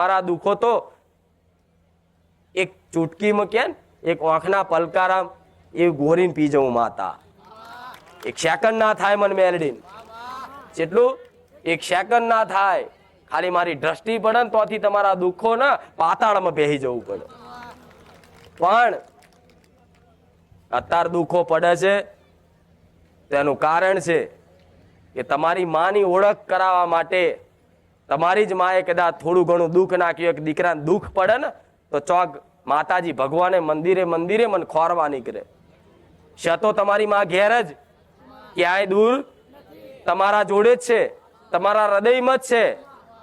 મારા દુઃખો તો એક ચૂટકીમાં કેમ એક ઓંખના પલકારામ એ ગોરીને પી જવું માતા. એક સેકન્ડ ના થાય મને મેલડીન. જેટલું એક સેકન્ડ ના થાય, ખાલી મારી દ્રષ્ટિ પડે ને તોથી તમારા દુઃખો ને પાતાળમાં બેહી જવું પડે. પણ અત્યારે દુઃખો પડે છે, તેનું કારણ છે કે તમારી માની ઓળખ કરાવવા માટે તમારી જ માએ કદાચ થોડું ઘણું દુઃખ નાખ્યું કે દીકરાને દુઃખ પડે ને, તો ચોક માતાજી ભગવાને મંદિરે મંદિરે મને ખોરવા નીકળે. છે તો તમારી માં ઘેર જ? ક્યાંય દૂર? તમારા જોડે જ છે. તમારા હૃદયમાં જ છે.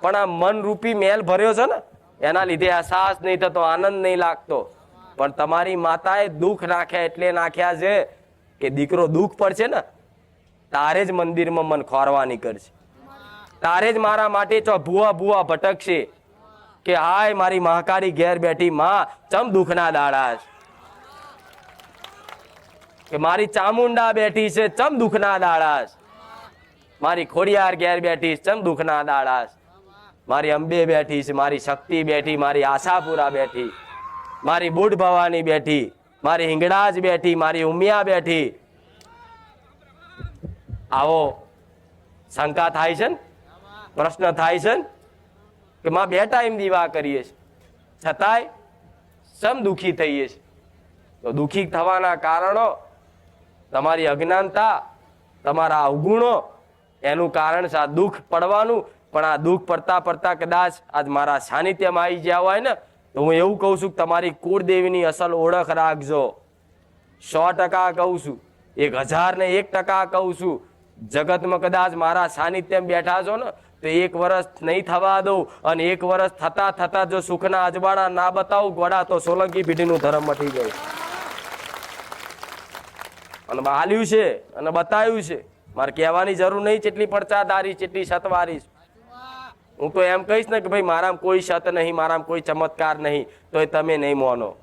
પણ આ મન રૂપી મેલ ભર્યો છે ને, એના લીધે અહેસાસ નહીં થતો, આનંદ નહીં લાગતો. પણ તમારી માતાએ દુઃખ નાખ્યા એટલે નાખ્યા છે કે દીકરો દુઃખ પડશે ને, તારે જ મંદિરમાં મન ખોરવા નીકળશે. તારે જ મારા માટે ચો ભૂવા ભૂવા ભટકશે કે હાય, મારી મહાકાળી ઘેર બેઠી માં, ચમ દુઃખના દાડા કે મારી ચામુંડા બેઠી છે, ચમ દુઃખના દાડા મારી ખોડિયાર ઘેર બેઠી ચમ દુઃખના દાડા મારી અંબે બેઠી છે, મારી શક્તિ બેઠી, મારી આશાપુરા બેઠી, મારી બુઢ ભવાની બેઠી, મારી હિંગળાજ બેઠી, મારી ઉમિયા બેઠી. આવો, શંકા થાય છે ને? પ્રશ્ન થાય છે કે માં બે ટાઈમ દીવા કરીએ છીએ છતાંય સમ દુઃખી થઈએ છીએ તો દુઃખી થવાના કારણો તમારી અજ્ઞાનતા, તમારા અવગુણો, એનું કારણ છે આ દુઃખ પડવાનું. પણ આ દુઃખ પડતા પડતા કદાચ આજ મારા સાનિધ્યમાં આવી ગયા હોય ને, તો હું એવું કહું છું કે તમારી કુળદેવીની અસલ ઓળખ રાખજો. સો ટકા કહું છું. એક હજાર ને એક ટકા કહું છું. જગતમાં કદાચ મારા સાનિધ્યમાં બેઠા છો ને તો એક વર્ષ નહીં થવા દઉં અને એક વર્ષ થતા થતા જો સુખના અજવાળા ના બતાવું, ગોડા તો સોલંકી પેઢીનું ધર્મ મટી ગયું. અને હાલ્યું છે અને બતાવ્યું છે. મારે કહેવાની જરૂર નહીં જેટલી પડચાદારી, જેટલી સતવારી. હું તો એમ કહીશ ને કે ભાઈ, મારામાં કોઈ સત નહીં, મારામાં કોઈ ચમત્કાર નહીં તો તમે નહીં માનો.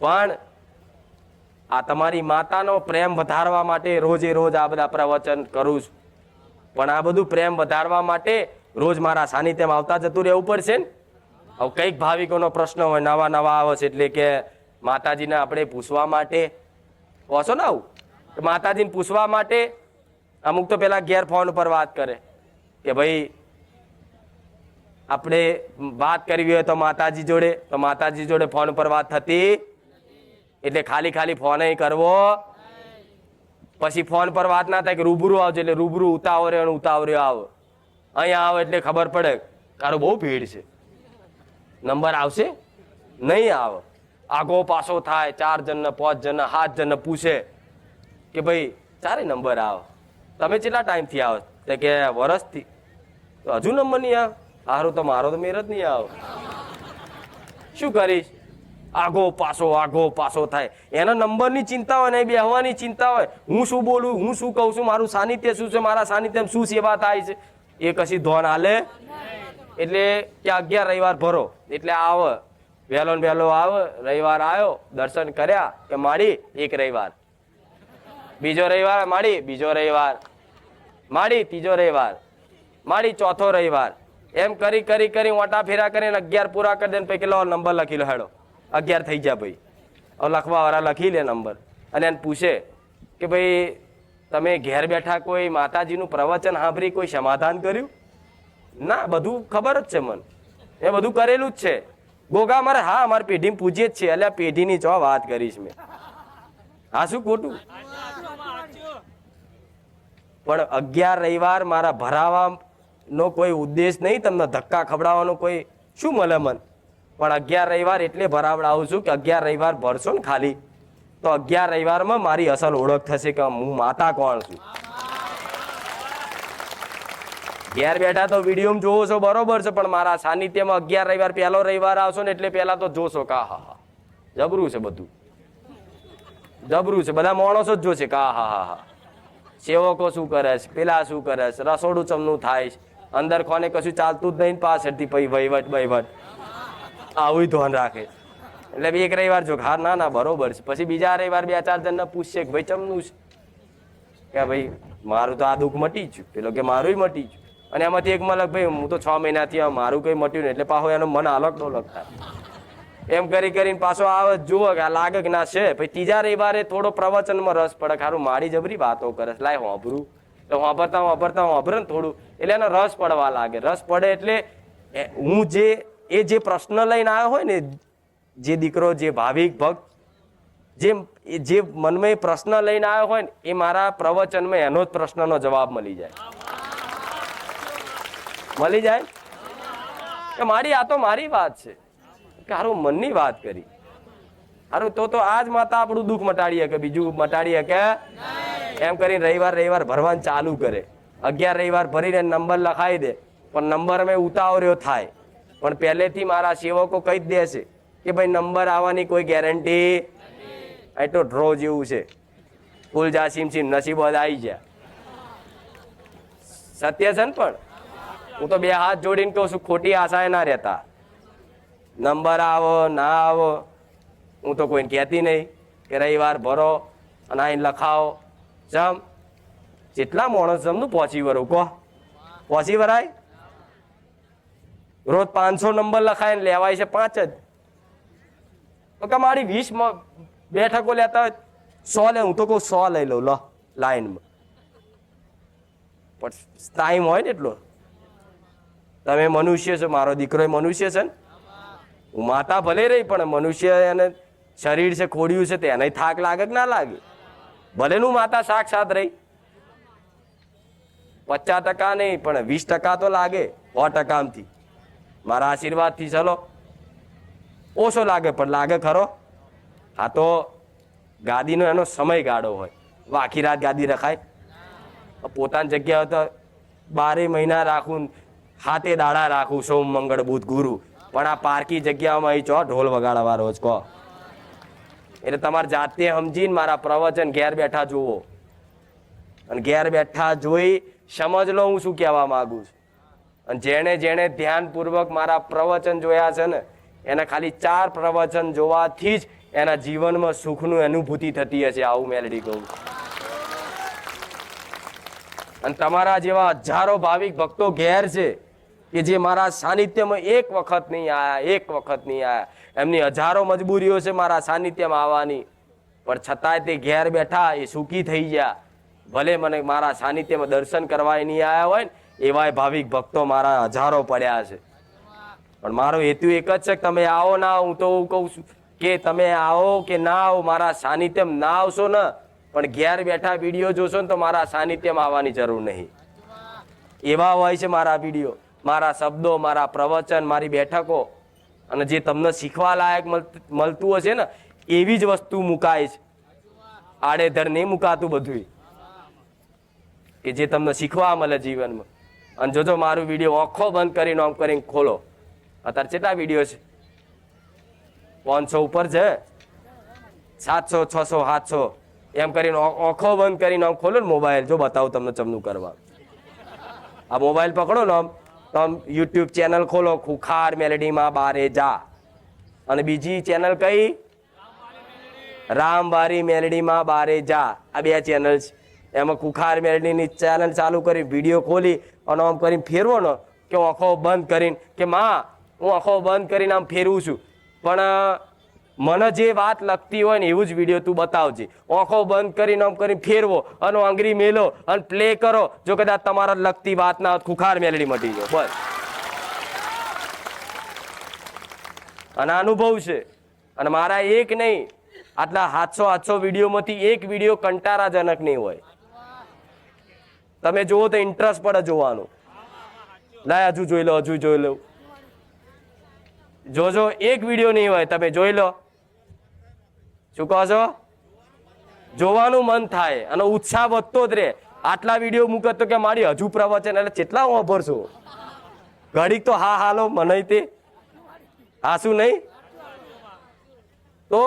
પણ આ તમારી માતાનો પ્રેમ વધારવા માટે રોજે રોજ આ બધા પ્રવચન કરું છું. પણ આ બધું પ્રેમ વધારવા માટે રોજ મારા સાનિધ્યમાં આવતા જતું રહેવું પડશે ને? હવે કંઈક ભાવિકોનો પ્રશ્ન હોય, નવા નવા આવે છે એટલે કે માતાજીને આપણે પૂછવા માટે. કહો ને આવું? માતાજીને પૂછવા માટે અમુક તો પેલા ઘેર ફોન ઉપર વાત કરે કે ભાઈ, આપણે વાત કરવી હોય તો માતાજી જોડે, તો માતાજી જોડે ફોન ઉપર વાત થતી એટલે ખાલી ખાલી ફોન કરવો. પછી ફોન પર વાત ના થાય કે રૂબરૂ આવજો એટલે રૂબરૂ ઉતાવળે અને ઉતાવળે આવો. અહીંયા આવો એટલે ખબર પડે તારો બહુ ભીડ છે. નંબર આવશે? નહીં આવે. આગો પાછો થાય, ચાર જણને, પાંચ જણને, સાત જણને પૂછે કે ભાઈ, ચારે નંબર આવ. તમે કેટલા ટાઈમથી આવો? તો કે વરસથી તો હજુ નંબર નહીં આવે? હારું તો મારો તો મેર જ નહીં આવ. શું કરીશ? આગો પાછો આગો પાછો થાય. એનો નંબરની ચિંતા હોય ને બેહવાની ચિંતા હોય. હું શું બોલું, હું શું કહું છું, મારું સાનિધ્ય શું છે, મારા સાનિધ્યમાં શું સેવા થાય છે? એ કશી ધોન હાલે? એટલે કે અગિયાર રવિવાર ભરો. એટલે આવે. વહેલો ને વહેલો આવે. રવિવાર આવ્યો દર્શન કર્યા કે માડી, એક રવિવાર. બીજો રવિવાર, માડી, બીજો રવિવાર. માડી, ત્રીજો રવિવાર. માડી, ચોથો રવિવાર. એમ કરી કરી કરી ઓટા ફેરા કરીને અગિયાર પૂરા કરી દે પછી કેટલો નંબર લખી લો હેડો. અગિયાર થઈ જા ભાઈ. લખવાવાળા લખી લે નંબર. અને એને પૂછે કે ભાઈ, તમે ઘેર બેઠા કોઈ માતાજીનું પ્રવચન સાંભળી કોઈ સમાધાન કર્યું? ના, બધું ખબર જ છે મન. એ બધું કરેલું જ છે. ગોગા મારે હા, અમારી પેઢી પૂછીએ જ છે એટલે પેઢીની ચો વાત કરીશ મેં. હા, શું ખોટું? પણ અગિયાર રવિવાર મારા ભરાવાનો કોઈ ઉદ્દેશ નહીં, તમને ધક્કા ખવડાવવાનો કોઈ? શું મળે મન? પણ અગિયાર રવિવાર એટલે ભરાવડાવું છું કે અગિયાર રવિવાર ભરશો ને ખાલી. તો અગિયાર રવિવારમાં મારી અસલ ઓળખ થશે કે હું માતા કોણ છું. ઘેર બેઠા તો વીડિયો જોવો છો, બરોબર છે, પણ મારા સાનિધ્યમાં અગિયાર રવિવાર, પહેલો રવિવાર આવશો ને એટલે પહેલા તો જોશો કા હા હા. જબરું છે બધું. જબરું છે, બધા માણસો જ જોશે કા હા હા હા. સેવકો શું કરે છે, પેલા શું કરે છે, રસોડું ચમનું થાય છે. અંદર કોને કશું ચાલતું જ નહીં પાછળથી પછી વહીવટ વહીવટ આવું ધોન રાખે. એટલે બી એક રવિવાર જો હા ના ના, બરોબર છે. પછી બીજા રવિવાર બે ચાર જણને પૂછશે કે ભાઈ ચમનું છે? કે ભાઈ મારું તો આ દુઃખ મટી ગયું. પેલો કે મારું મટી ગયું. અને એમાંથી એક મલક, ભાઈ, હું તો છ મહિનાથી મારું કંઈ મટ્યું નહીં. એટલે પાછો એનો મન અલગ તો લગતા એમ કરી કરીને પાછો આવે, જુઓ કે આ લાગે કે ના છે. પછી ત્રીજા રવિવારે થોડો પ્રવચનમાં રસ પડે. ખારું મારી જબરી વાતો કરે લાય હોભરું. તો હોંભરતા હોંભરતા હોંભરે ને થોડું. એટલે એને રસ પડવા લાગે. રસ પડે એટલે હું જે એ જે પ્રશ્ન લઈને આવ્યો હોય ને, જે દીકરો, જે ભાવિક ભક્ત, જે જે મનમાં પ્રશ્ન લઈને આવ્યો હોય ને, એ મારા પ્રવચનમાં એનો જ પ્રશ્નનો જવાબ મળી જાય. મળી જાય? કે મારી, આ તો મારી વાત છે. કે હારું મનની વાત કરી. હારું, તો તો આજ માતા આપણું દુઃખ મટાડીએ કે બીજું મટાડીએ કે? એમ કરીને રવિવાર રવિવાર ભરવાનું ચાલુ કરે. અગિયાર રવિવાર ભરીને નંબર લખાવી દે, પણ નંબર મેં ઉતાવળ્યો થાય. પણ પહેલેથી મારા સેવકો કહી જ દેશે કે ભાઈ નંબર આવવાની કોઈ ગેરંટી એ તો ડ્રો જેવું છે. ફૂલ જાસીમ સીમ નસીબ આવી ગયા. સત્ય છે ને પણ? હું તો બે હાથ જોડીને કહું છું, ખોટી આશાએ ના રહેતા. નંબર આવો, ના આવો, હું તો કોઈને કહેતી નહીં કે રવિવાર ભરો અને અહીં લખાવો. જમ. જેટલા માણસ જમનું પહોંચી વરું, કહો. પહોંચી વરાય? રોજ પાંચસો નંબર લખાય ને લેવાય છે પાંચ જ. મારી વીસ બેઠકો લેતા સો લે, હું તો કહું સો લઈ લઉં, લો, લાઈનમાં. પણ ટાઈમ હોય ને એટલો. તમે મનુષ્ય છો, મારો દીકરો મનુષ્ય છે ને. હું માતા ભલે રહી, પણ મનુષ્ય એને શરીર છે, ખોડિયું છે તેને થાક લાગે કે ના લાગે? ભલે નું માતા સાક્ષાત રહી. પચાસ ટકા નહીં, પણ વીસ ટકા તો લાગે, સો ટકાથી મારા આશીર્વાદથી ચલો. ઓછો લાગે, પણ લાગે ખરો. હા તો ગાદીનો એનો સમય ગાળો હોય આખી રાત ગાદી રખાય. પોતાની જગ્યા તો બારે મહિના રાખું, હાથે દાડા રાખું, સોમ મંગળ બુધ ગુરુ. પણ આ પારકી જગ્યામાં અહીં ચો ઢોલ વગાડવા રોજ કહો. એટલે તમારે જાતે સમજીને મારા પ્રવચન ઘેર બેઠા જુઓ. અને ઘેર બેઠા જોઈ સમજ લો હું શું કહેવા માગું છું. અને જેણે જેણે ધ્યાનપૂર્વક મારા પ્રવચન જોયા છે ને, એને ખાલી ચાર પ્રવચન જોવાથી જ એના જીવનમાં સુખનું અનુભૂતિ થતી હશે, આવું મેલડી કહું. અને તમારા જેવા હજારો ભાવિક ભક્તો ઘેર છે કે જે મારા સાનિધ્યમાં એક વખત નહીં આવ્યા એક વખત નહીં આવ્યા એમની હજારો મજબૂરીઓ છે મારા સાનિધ્યમાં આવવાની. પણ છતાંય તે ઘેર બેઠા એ સુખી થઈ ગયા. ભલે મને મારા સાનિધ્યમાં દર્શન કરવા નહીં આવ્યા હોય ને એવાય ભાવિક ભક્તો મારા હજારો પડ્યા છે. પણ મારો હેતુ એક જ છે કે તમે આવો ના હું તો એવું કહું છું કે તમે આવો કે ના આવો, મારા સાનિધ્યમ ના આવશો ને, પણ ઘેર બેઠા વીડિયો જોશો ને તો મારા સાનિધ્યમાં આવવાની જરૂર નહીં. એવા હોય છે મારા વીડિયો, મારા શબ્દો, મારા પ્રવચન, મારી બેઠકો. અને જે તમને શીખવા લાયક મળતું હશે ને, એવી જ વસ્તુ મુકાય છે. આડેધડ નહીં મુકાતું બધું કે જે તમને શીખવા મળે જીવનમાં. અને જોજો, મારું વીડિયો આંખો બંધ કરીને આમ કરીને ખોલો. અત્યારે કેટલા વીડિયો છે? પાંચસો ઉપર છે? સાતસો, છસો, સાતસો. એમ કરીને આંખો બંધ કરીને આમ ખોલો ને મોબાઈલ જો બતાવું તમને ચમનું કરવા. આ મોબાઈલ પકડો ને આમ. તો આમ યુટ્યુબ ચેનલ ખોલો. ખુખાર મેલેડીમાં બારે જા. અને બીજી ચેનલ કઈ? રામબારી મેલડીમાં બારે જા. આ બે ચેનલ છે. એમાં કુખાર મેલડીની ચેનલ ચાલુ કરી વીડિયો ખોલી અને આમ કરીને ફેરવો ને કે હું આંખો બંધ કરીને, કે માં, હું આંખો બંધ કરીને આમ ફેરવું છું. પણ મને જે વાત લગતી હોય ને એવું જ વીડિયો તું બતાવજે. આંખો બંધ કરીને આમ કરીને ફેરવો અને આંગળી મેલો અને પ્લે કરો. જો કદાચ તમારા લગતી વાત ના ખુખાર મેલડી મટી ગયો. બસ. અને અનુભવ છે. અને મારા એક નહીં, આટલા સાતસો હાથસો વિડીયોમાંથી એક વીડિયો કંટારાજનક નહીં હોય. તમે જુઓ તો ઇન્ટરેસ્ટ પડે જોવાનું. લાય હજુ જોઈ લો, હજુ જોઈ લો. જોજો, એક વીડિયો નહીં હોય, તમે જોઈ લો. શું કહો છો? જોવાનું મન થાય અને ઉત્સાહ વધતો જ રહે. આટલા વીડિયો મૂકે તો કે મારી હજુ પ્રવચન, એટલે કેટલા હું વાપરશું ઘડીક તો હા, હાલો, મને તે. હા, શું નહીં? તો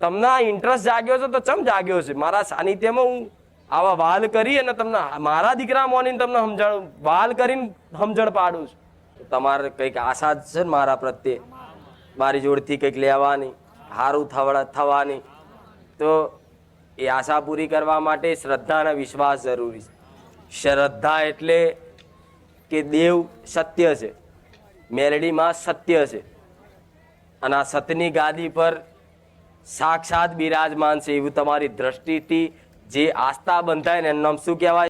તમને આ ઇન્ટરેસ્ટ જાગ્યો છે તો ચમ જાગ્યો છે? મારા સાનિધ્યમાં હું આવા વાલ કરી અને તમને મારા દીકરા મોનીને તમને સમજણ, વાલ કરીને સમજણ પાડું છું. તમારે કંઈક આશા છે ને મારા પ્રત્યે? મારી જોડથી કંઈક લેવાની સારું થવડ થવાની. તો એ આશા પૂરી કરવા માટે શ્રદ્ધા અને વિશ્વાસ જરૂરી છે. શ્રદ્ધા એટલે કે દેવ સત્ય છે. મેલડીમાં સત્ય છે. અને આ સતની ગાદી પર સાક્ષાત બિરાજમાન છે. એવું તમારી દ્રષ્ટિથી જે આસ્થા બંધાય ને એનું નામ શું કહેવાય?